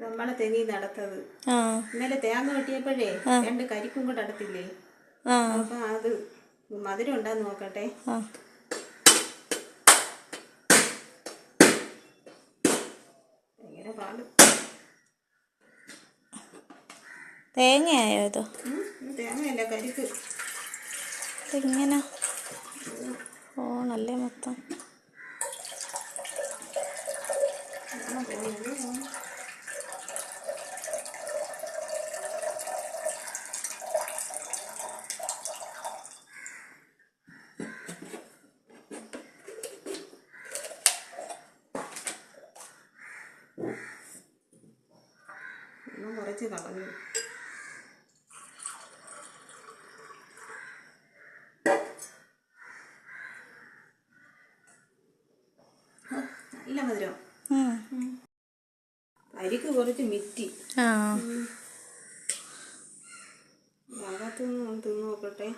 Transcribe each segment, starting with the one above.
നമ്മളെ തെങ്ങി നടത്തത്. ഇന്നലെ തേങ്ങ വെട്ടിയപ്പോഴേ രണ്ട് കരിക്കും കൂടെ അടുത്തില്ലേ? അപ്പൊ അത് മധുരം ഉണ്ടാന്ന് നോക്കട്ടെ. ആ. ഭയങ്കര പാട്. തേങ്ങയായോ ഇതോ? തേങ്ങയല്ല കരിക്ക്. ഇതെങ്ങനെ. ഓ നല്ല മൊത്തം. പോകുന്നത്. ഒന്നും കുറച്ച് കളഞ്ഞു. നല്ല മധുരം. അരിക്ക് കുറച്ച് മിറ്റി. ആ. ഭാഗത്തു നിന്ന് നോക്കട്ടെ.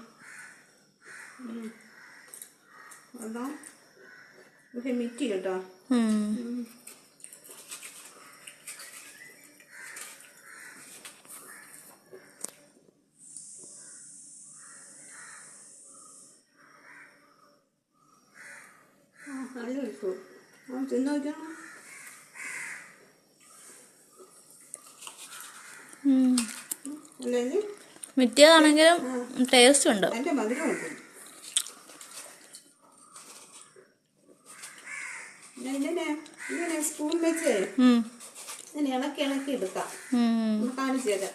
അതാ. പക്ഷെ മിറ്റി കേട്ടോ. ഉം. ആ, തിന്നു നോക്കണം അല്ലെങ്കിൽ മിറ്റിയതാണെങ്കിലും ടേസ്റ്റ് ഉണ്ട് അതിന്റെ ഇങ്ങനെ സ്പൂൺ വെച്ച് ഉം. ഇങ്ങനെ ഇളക്കി ഇളക്കി എടുക്കാം. കാണിച്ചു തരാം.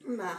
ഉണ്ടാ.